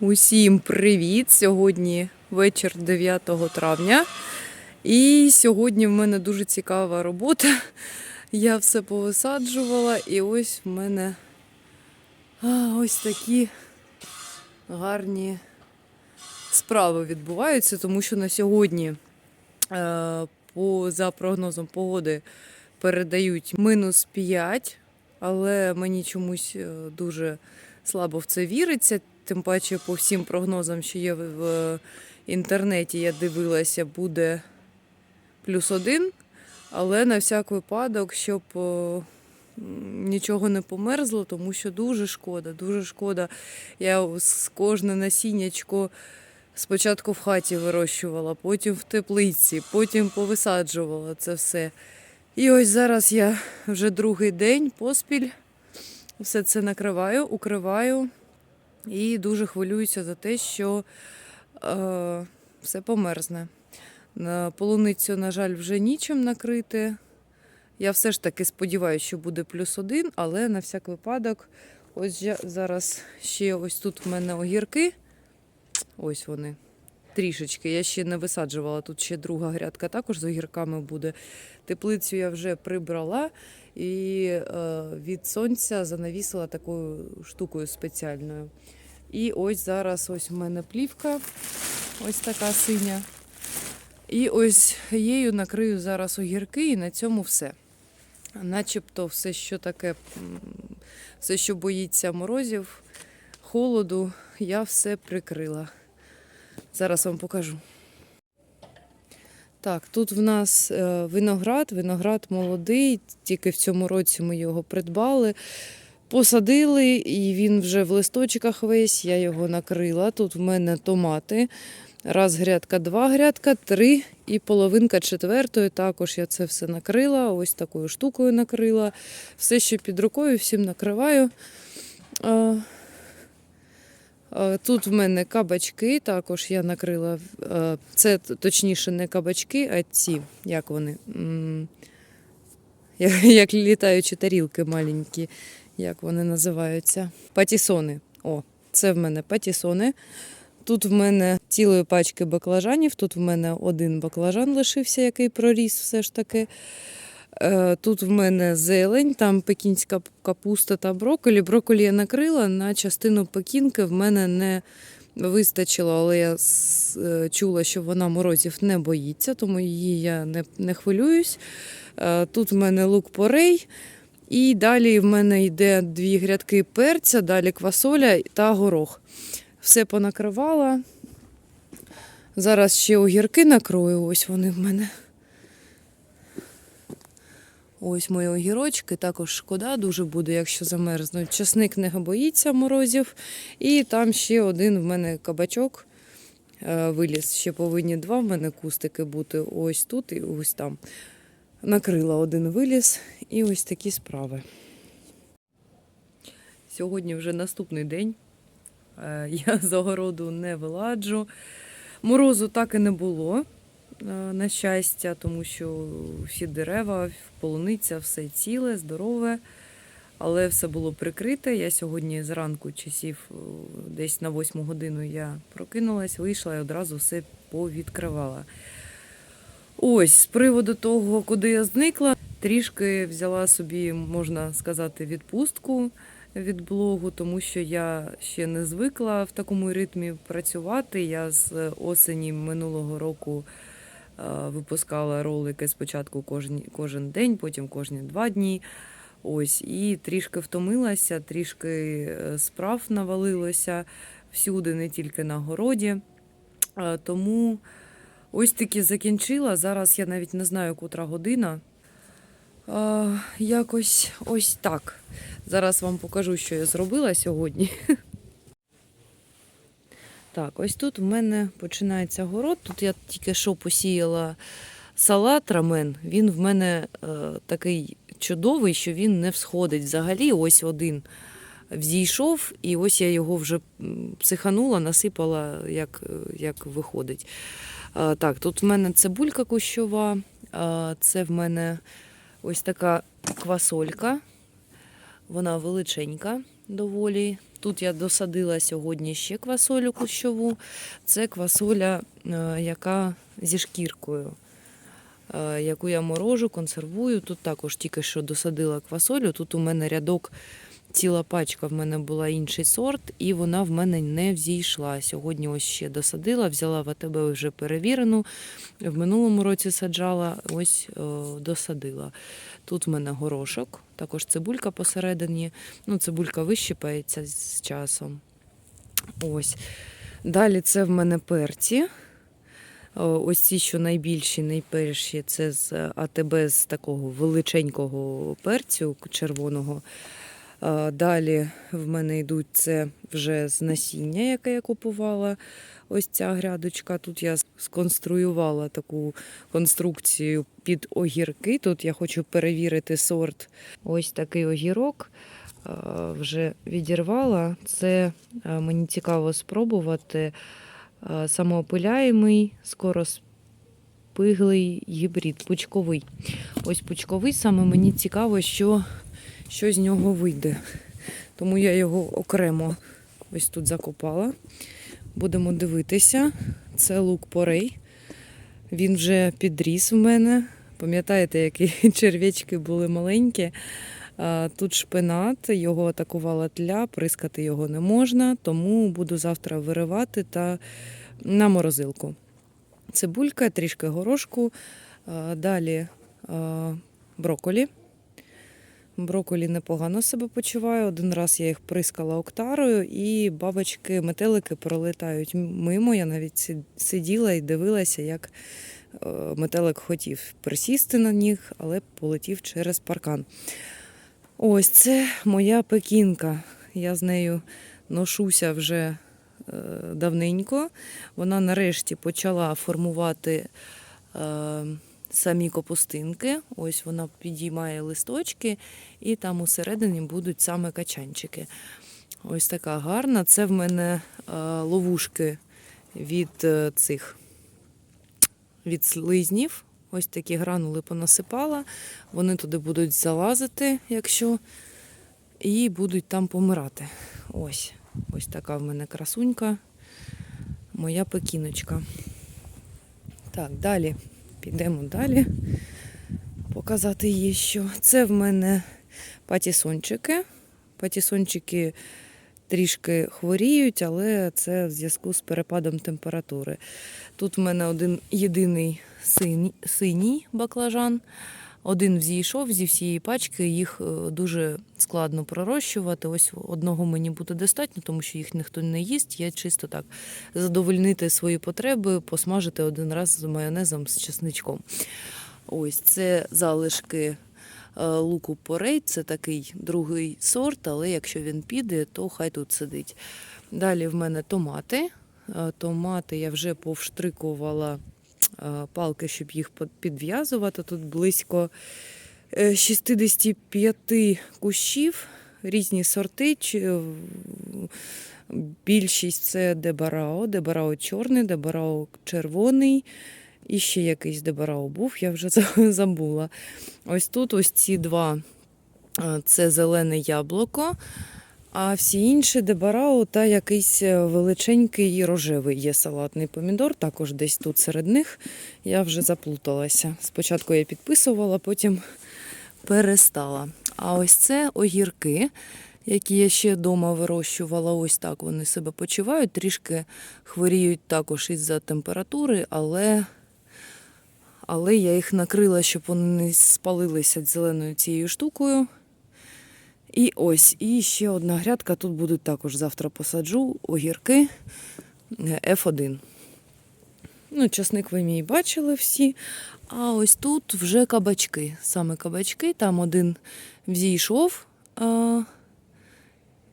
Усім привіт! Сьогодні вечір 9 травня. І сьогодні в мене дуже цікава робота. Я все повисаджувала, і ось в мене ось такі гарні справи відбуваються, тому що на сьогодні, е, по, за прогнозом погоди, передають мінус 5, але мені чомусь е, дуже слабо в це віриться. Тим паче, по всім прогнозам, що є в- інтернеті, я дивилася, буде плюс один. Але на всяк випадок, щоб о, нічого не померзло, тому що дуже шкода, дуже шкода. Я з кожне насіннячко спочатку в хаті вирощувала, потім в теплиці, потім повисаджувала це все. І ось зараз я вже другий день поспіль все це накриваю, укриваю і дуже хвилююся за те, що е, все померзне. Полуницю, на жаль, вже нічим накрити. Я все ж таки сподіваюся, що буде плюс один, але на всяк випадок, ось я зараз ще ось тут в мене огірки. Ось вони. Трішечки. Я ще не висаджувала. Тут ще друга грядка також з огірками буде. Теплицю я вже прибрала і е, від сонця занавісила такою штукою спеціальною. І ось зараз ось в мене плівка, ось така синя. І ось її накрию зараз огірки, і на цьому все. Начебто все, що таке, все, що боїться морозів, холоду, я все прикрила. Зараз вам покажу. Так, тут в нас е, виноград, виноград молодий, тільки в цьому році ми його придбали. Посадили, і він вже в листочках весь, я його накрила. Тут в мене томати. Раз грядка, два грядка, три і половинка четвертої. Також я це все накрила, ось такою штукою накрила. Все, що під рукою, всім накриваю. Тут в мене кабачки, також я накрила. Це точніше не кабачки, а ці, як вони? Як літаючі тарілки маленькі, як вони називаються? Патісони. О, це в мене патісони. Тут в мене цілої пачки баклажанів. Тут в мене один баклажан лишився, який проріс все ж таки. Е, Тут в мене зелень, там пекінська капуста та брокколі. Брокколі я накрила, на частину пекінки в мене не вистачило, але я е, чула, що вона морозів не боїться, тому її я не, не хвилююсь. Е, Тут в мене лук порей. І далі в мене йде дві грядки перця, далі квасоля та горох. Все понакривала. Зараз ще огірки накрою, ось вони в мене. Ось мої огірочки, також шкода дуже буде, якщо замерзнуть. Часник не боїться морозів. І там ще один в мене кабачок е, виліз. Ще повинні два в мене кустики бути. Ось тут і ось там. Накрила один виліз і ось такі справи. Сьогодні вже наступний день. Е, Я з огороду не виладжу. Морозу так і не було, е, на щастя, тому що всі дерева, полуниця, все ціле, здорове, але все було прикрите. Я сьогодні зранку часів е, десь на 8 годину я прокинулась, вийшла і одразу все повідкривала. Ось, з приводу того, куди я зникла, трішки взяла собі, можна сказати, відпустку від блогу, тому що я ще не звикла в такому ритмі працювати. Я з осені минулого року е, випускала ролики спочатку кожен, кожен день, потім кожні два дні. Ось, і трішки втомилася, трішки е, справ навалилося всюди, не тільки на городі. Е, Тому ось таки закінчила. Зараз я навіть не знаю, котра година. Е, Якось ось так. Зараз вам покажу, що я зробила сьогодні. Так, ось тут в мене починається город. Тут я тільки що посіяла салат рамен. Він в мене е, такий чудовий, що він не всходить взагалі. Ось один взійшов, і ось я його вже психанула, насипала, як, як виходить. Е, так, тут в мене цибулька кущова, е, це в мене ось така квасолька. Вона величенька. доволі. Тут я досадила сьогодні ще квасолю кущову. Це квасоля, е, яка зі шкіркою, яку я морожу, консервую. Тут також тільки що досадила квасолю. Тут у мене рядок, ціла пачка в мене була інший сорт, і вона в мене не взійшла. Сьогодні ось ще досадила, взяла в АТБ вже перевірену. В минулому році саджала, ось е, досадила. Тут в мене горошок, також цибулька посередині. Ну, цибулька вищипається з часом. Ось. Далі це в мене перці. Ось ці, що найбільші, найперші, це з АТБ з такого величенького перцю червоного. Далі в мене йдуть це вже з насіння, яке я купувала. Ось ця грядочка. Тут я сконструювала таку конструкцію під огірки. Тут я хочу перевірити сорт. Ось такий огірок. Вже відірвала. Це мені цікаво спробувати. Самоопиляємий, скороспиглий гібрид, пучковий. Ось пучковий саме мені цікаво, що, що з нього вийде. Тому я його окремо ось тут закопала. Будемо дивитися. Це лук порей. Він вже підріс в мене. Пам'ятаєте, які черв'ячки були маленькі. Тут шпинат, його атакувала тля, прискати його не можна, тому буду завтра виривати та на морозилку. Цибулька, трішки горошку, далі броколі. Броколі непогано себе почуває. Один раз я їх прискала октарою, і бабочки, метелики пролетають мимо. Я навіть сиділа і дивилася, як е, метелик хотів присісти на них, але полетів через паркан. Ось це моя пекінка. Я з нею ношуся вже е, давненько. Вона нарешті почала формувати е, самі капустинки. Ось вона підіймає листочки, і там усередині будуть саме качанчики. Ось така гарна. Це в мене е, ловушки від е, цих від слизнів. Ось такі гранули понасипала. Вони туди будуть залазити, якщо, і будуть там помирати. Ось. Ось така в мене красунька, моя пекіночка. Так, далі. Підемо далі. Показати їй, що це в мене патісончики. Патісончики трішки хворіють, але це в зв'язку з перепадом температури. Тут в мене один єдиний синій, баклажан. Один взійшов зі всієї пачки, їх е, дуже складно пророщувати. Ось одного мені буде достатньо, тому що їх ніхто не їсть. Я чисто так задовольнити свої потреби, посмажити один раз з майонезом з чесничком. Ось це залишки е, луку порей, це такий другий сорт, але якщо він піде, то хай тут сидить. Далі в мене томати. Е, Томати я вже повштрикувала палки, щоб їх підв'язувати. Тут близько е, 65 кущів, різні сорти. Більшість це дебарао, дебарао чорний, дебарао червоний. І ще якийсь дебарао був, я вже забула. Ось тут ось ці два е, це зелене яблуко, а всі інші дебарао та якийсь е, величенький рожевий є салатний помідор, також десь тут серед них. Я вже заплуталася. Спочатку я підписувала, потім перестала. А ось це огірки, які я ще вдома вирощувала. Ось так вони себе почувають. Трішки хворіють також із-за температури, але, але я їх накрила, щоб вони не спалилися зеленою цією штукою. І ось, і ще одна грядка. Тут будуть також завтра посаджу огірки е, F1. Ну, часник ви мій бачили всі. А ось тут вже кабачки. Саме кабачки. Там один взійшов а,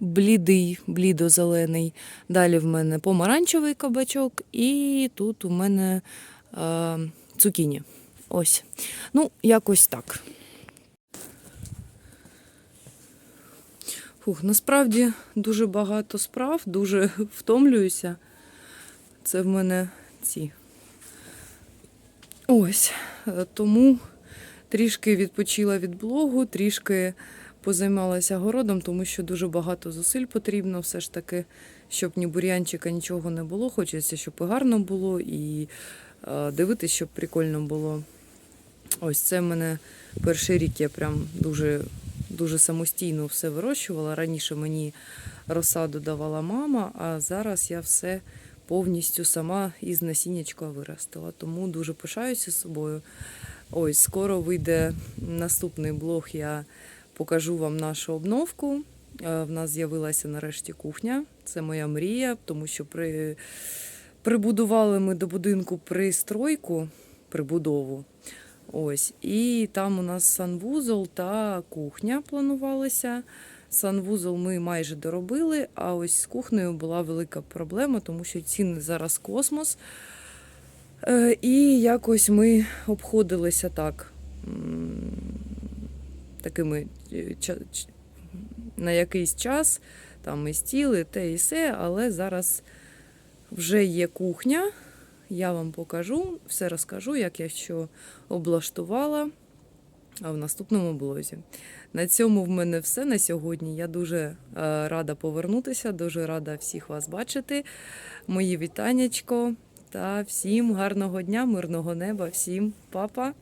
блідий, блідо-зелений. Далі в мене помаранчевий кабачок, і тут у мене а, цукіні. Ось. Ну, якось так. Фух, насправді дуже багато справ, дуже втомлююся. Це в мене ці. Ось. Е, Тому трішки відпочила від блогу, трішки позаймалася городом, тому що дуже багато зусиль потрібно, все ж таки, щоб ні бур'янчика, нічого не було. Хочеться, щоб і гарно було, і е, дивитись, щоб прикольно було. Ось це в мене перший рік я прям дуже, дуже самостійно все вирощувала. Раніше мені розсаду давала мама, а зараз я все повністю сама із насіннячка виростила. Тому дуже пишаюся собою. Ось скоро вийде наступний блог. Я покажу вам нашу обновку. Е, В нас з'явилася нарешті кухня. Це моя мрія, тому що при... прибудували ми до будинку пристройку, прибудову. Ось, і там у нас санвузол та кухня планувалися. Санвузол ми майже доробили, а ось з кухнею була велика проблема, тому що ціни зараз космос. Е, І якось ми обходилися так, такими е, на якийсь час, там і стіл, і те, і все, але зараз вже є кухня. Я вам покажу, все розкажу, як я що облаштувала в наступному блозі. На цьому в мене все на сьогодні. Я дуже е, рада повернутися, дуже рада всіх вас бачити. Мої вітаннячко та всім гарного дня, мирного неба, всім па-па!